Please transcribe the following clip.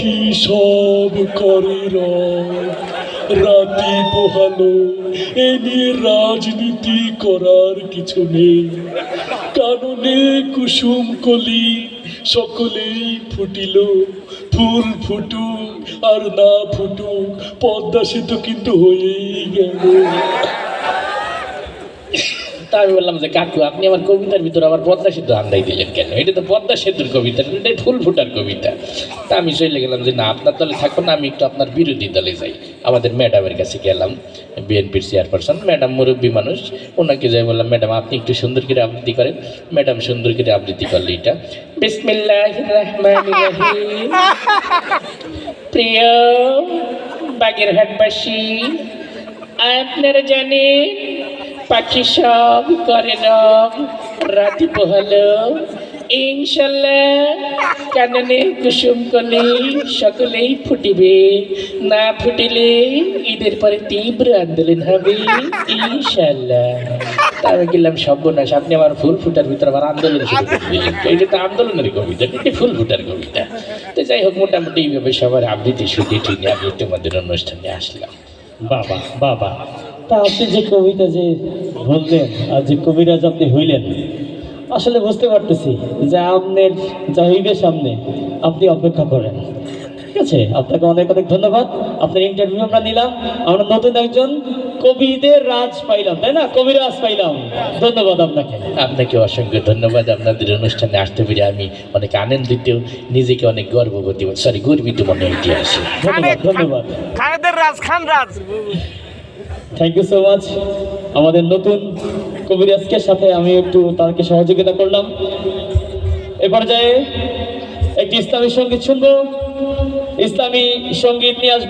পাখি সব করে রব রাতি পোহালো, এ নিয়ে রাজনীতি করার কিছু নেই। কাননে কুসুম কলি সকলেই ফুটিল। ফুল ফুটুক আর না ফুটুক, পদ্মা সেতু কিন্তু হয়েই গেল। তা আমি বললাম যে, কাকু, আপনি আমার কবিতার ভিতরে আবার পদ্মা সেতু আন্দাই দিলেন কেন? এটা তো পদ্মা সেতুর কবিতা এটা ফুল ফুটার কবিতা। তা আমি চলে গেলাম যে, না, আপনার দলে থাকব না আমি একটু আপনার বিরোধী দলে যাই। আমাদের ম্যাডামের কাছে গেলাম, বিএনপির চেয়ারপারসন, ম্যাডাম মুরব্বী মানুষ। ওনাকে যাই বললাম, ম্যাডাম, আপনি একটু সুন্দর করে আবৃত্তি করেন। ম্যাডাম সুন্দর করে আবৃত্তি করলে এটা। বিসমিল্লাহ রহমান রহিম। প্রিয় বাগেরহাটবাসী, আপনারা জানেন পাখি সব করে রব রাতি পোহালো ইনশাল্লাহ কাননে কুসুম কলি সকলেই ফুটিবে। না ফুটিলে ঈদের পরে তীব্র আন্দোলন হবে, ইনশাল্লাহ। আমি গেলাম সর্বনাশ, আপনি আমার ফুল ফুটার ভিতরে আবার আন্দোলন এটা তো আন্দোলনের কবিতা, এটা ফুল ফুটার কবিতা। তো যাই হোক, মোটামুটি এইভাবে সবার আবৃত্তি শুনে টুনে আমি তোমাদের অনুষ্ঠানে আসলাম। বাবা বাবা। তা আপনি যে কবিতা যে বললেন আর যে কবিরাজ আপনি হইলেন আসলে বুঝতে পারতেছি যে আপনার যা হইবে সামনে আপনি অপেক্ষা করেন। ঠিক আছে? আপনাকে অনেক অনেক ধন্যবাদ। আপনার ইন্টারভিউ আমরা নিলাম। আমরা নতুন একজন কবিদের রাজ পাইলাম তাই না? কবিরাজ পাইলাম। ধন্যবাদ আপনাকে। আপনাকে অসংখ্য ধন্যবাদ। আপনাদের অনুষ্ঠানে আসতে পেরে আমি অনেক আনন্দিত নিজেকে অনেক গর্ববতী সরি গর্বিত মনে হইতে আসি ধন্যবাদ। ধন্যবাদ Raj Khan Raj. Thank you so much আমাদের নতুন কবিরাজকে সাথে আমি একটু তাকে সহযোগিতা করলাম। এবার পর্যায়ে একটি ইসলামী সংগীত শুনব। ইসলামী সংগীত নিয়ে আসবে।